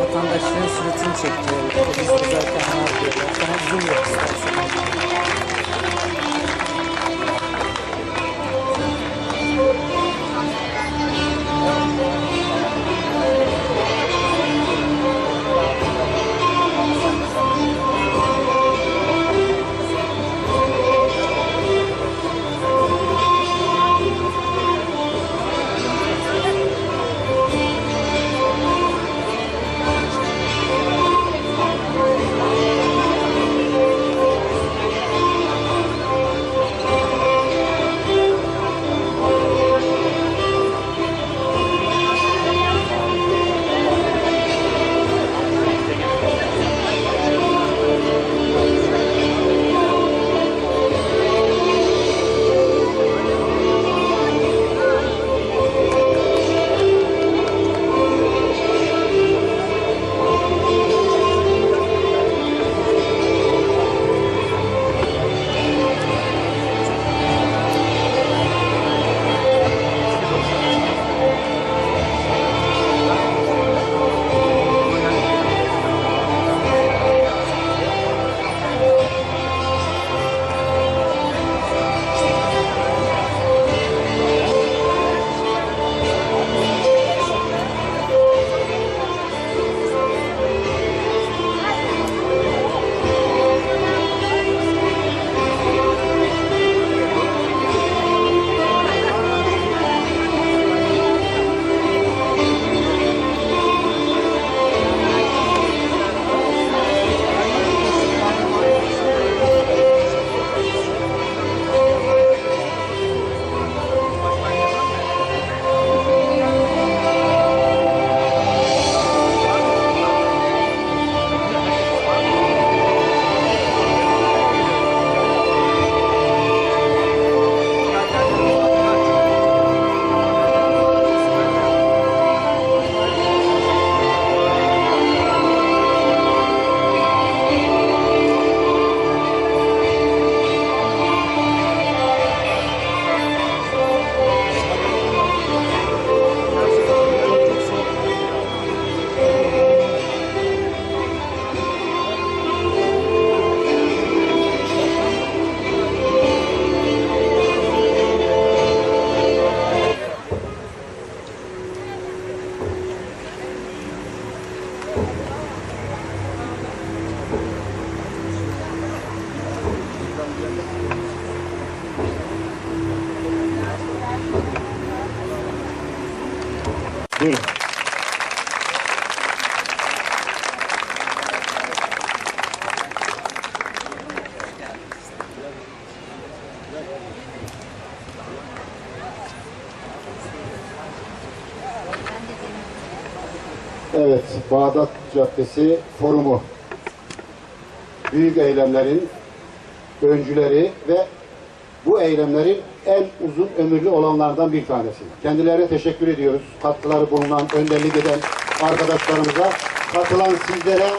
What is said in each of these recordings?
Vatandaşların suratını çekiyor. Biz de zaten ne yapıyorlar? Sana zoom yap istersen. Evet, Bağdat Caddesi forumu. Büyük eylemlerin öncüleri ve bu eylemlerin en uzun ömürlü olanlardan bir tanesi. Kendilerine teşekkür ediyoruz. Katkıları bulunan, önderlik eden arkadaşlarımıza, katılan sizlere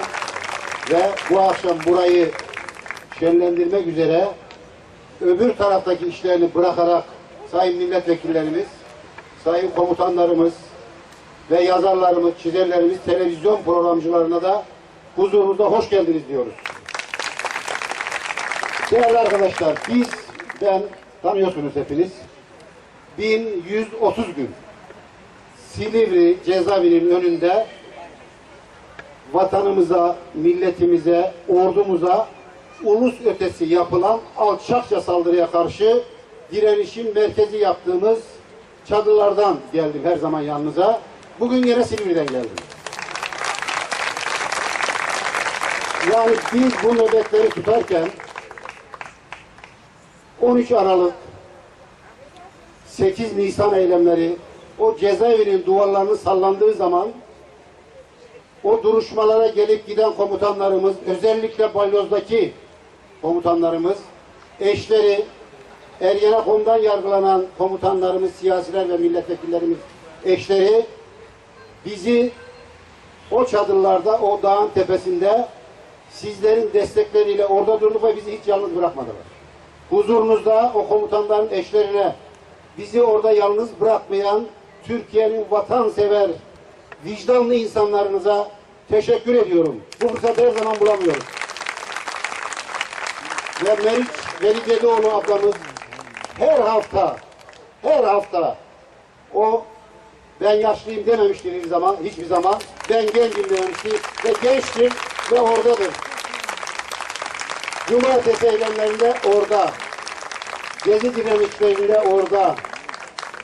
ve bu akşam burayı şenlendirmek üzere öbür taraftaki işlerini bırakarak sayın milletvekillerimiz, sayın komutanlarımız ve yazarlarımız, çizerlerimiz, televizyon programcılarına da huzurunuzda hoş geldiniz diyoruz. Değerli arkadaşlar, biz, ben, tanıyorsunuz hepiniz, 1130 gün Silivri cezaevinin önünde vatanımıza, milletimize, ordumuza ulus ötesi yapılan alçakça saldırıya karşı direnişin merkezi yaptığımız çadırlardan geldim her zaman yanınıza. Bugün yine Silivri'den geldim. Yani biz bu nöbetleri tutarken 13 Aralık 8 Nisan eylemleri o cezaevinin duvarlarının sallandığı zaman o duruşmalara gelip giden komutanlarımız özellikle Balyoz'daki komutanlarımız eşleri Ergenekon'dan yargılanan komutanlarımız, siyasiler ve milletvekillerimiz eşleri bizi o çadırlarda, o dağın tepesinde sizlerin destekleriyle orada durduk ve bizi hiç yalnız bırakmadılar. Huzurunuzda o komutanların eşlerine bizi orada yalnız bırakmayan Türkiye'nin vatansever, vicdanlı insanlarınıza teşekkür ediyorum. Bu fırsatı her zaman bulamıyoruz. Ve Meriç Veli Dedeoğlu ablamız her hafta, her hafta o ben yaşlıyım dememiştir hiçbir zaman, hiçbir zaman. Ben gencim dememiştir ve gençtir ve oradadır. Cumartesi eylemlerinde orada. Gezi direnişlerinde orada.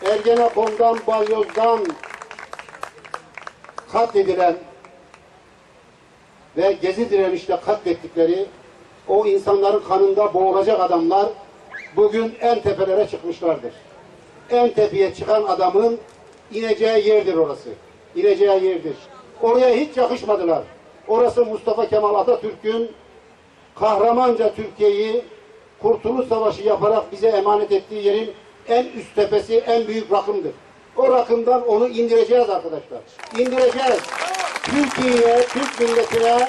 Ergenekon'dan, Balyoz'dan katledilen ve gezi direnişte katlettikleri o insanların kanında boğulacak adamlar bugün en tepelere çıkmışlardır. En tepeye çıkan adamın ineceği yerdir orası. İneceği yerdir. Oraya hiç yakışmadılar. Orası Mustafa Kemal Atatürk'ün kahramanca Türkiye'yi Kurtuluş Savaşı yaparak bize emanet ettiği yerin en üst tepesi, en büyük rakımdır. O rakımdan onu indireceğiz arkadaşlar. İndireceğiz. Türkiye'ye, Türk milletine,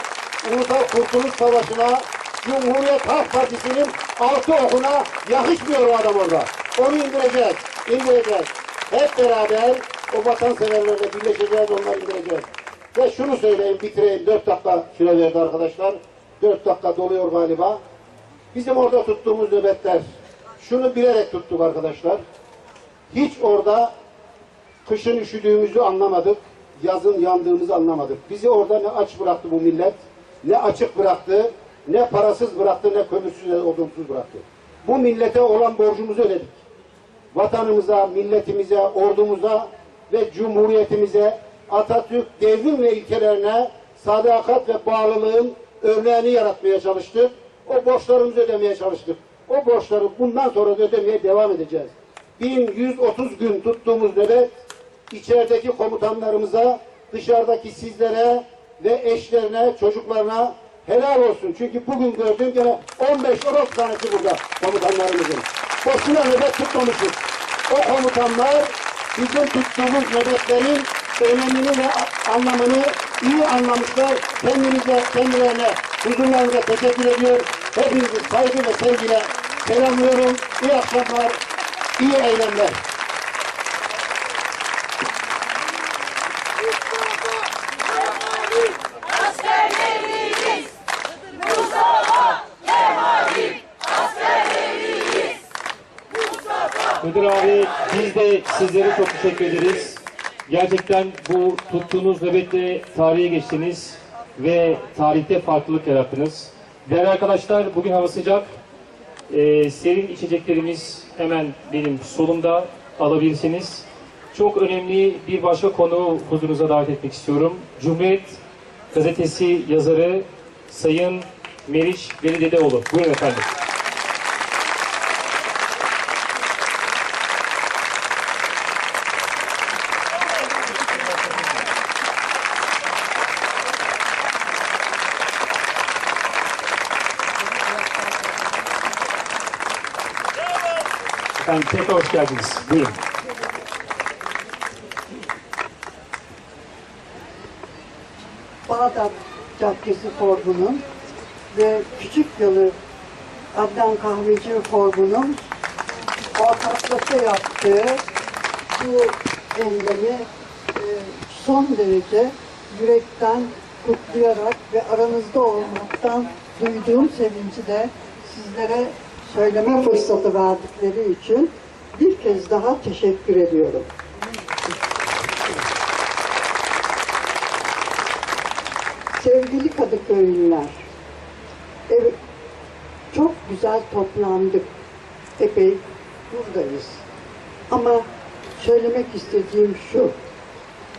Ulusal Kurtuluş Savaşı'na, Cumhuriyet Halk Partisi'nin altı okuna yakışmıyor o adam orada. Onu indireceğiz. indireceğiz. Hep beraber o vatanseverlerle birleşeceğiz, onları indireceğiz. Ve şunu söyleyeyim, bitireyim. Dört dakika süre verdi arkadaşlar. Dört dakika doluyor galiba. Bizim orada tuttuğumuz nöbetler, şunu bilerek tuttuk arkadaşlar. Hiç orada kışın üşüdüğümüzü anlamadık, yazın yandığımızı anlamadık. Bizi orada ne aç bıraktı bu millet, ne açık bıraktı, ne parasız bıraktı, ne kömürsüz, ne odunsuz bıraktı. Bu millete olan borcumuzu ödedik. Vatanımıza, milletimize, ordumuza ve cumhuriyetimize Atatürk devrim ve ilkelerine sadakat ve bağlılığın örneğini yaratmaya çalıştık. O borçlarımızı ödemeye çalıştık. O borçları bundan sonra da ödemeye devam edeceğiz. 1130 gün tuttuğumuz nöbet içerideki komutanlarımıza, dışarıdaki sizlere ve eşlerine, çocuklarına helal olsun. Çünkü bugün gördüğüm gene 15-16 tanesi burada komutanlarımızın. Boşuna nöbet tutmamışız. O komutanlar bizim tuttuğumuz nöbetlerin önemini ve anlamını iyi anlamışlar. Kendinize, kendilerine, huzurlarınıza teşekkür ediyor. Hepinizi saygı ve sevgiyle selamlıyorum. İyi akşamlar, iyi eylemler. Abi biz de sizlere çok teşekkür ederiz. Gerçekten bu tuttuğunuz nöbetle tarihe geçtiniz ve tarihte farklılık yarattınız. Değerli arkadaşlar bugün hava sıcak. Ee, serin içeceklerimiz hemen benim solumda alabilirsiniz. Çok önemli bir başka konu huzurunuza davet etmek istiyorum. Cumhuriyet Gazetesi yazarı Sayın Meriç Veli Dedeoğlu. Buyurun efendim. Efendim tekrar hoş geldiniz. Buyurun. Bağdat Caddesi Forbu'nun ve Küçük Yalı Adnan Kahveci Forbu'nun ortaklaşa yaptığı bu eylemi e, son derece yürekten kutlayarak ve aranızda olmaktan duyduğum sevinci de sizlere söyleme fırsatı verdikleri için bir kez daha teşekkür ediyorum. Sevgili Kadıköylüler, evet, çok güzel toplandık. Epey buradayız. Ama söylemek istediğim şu,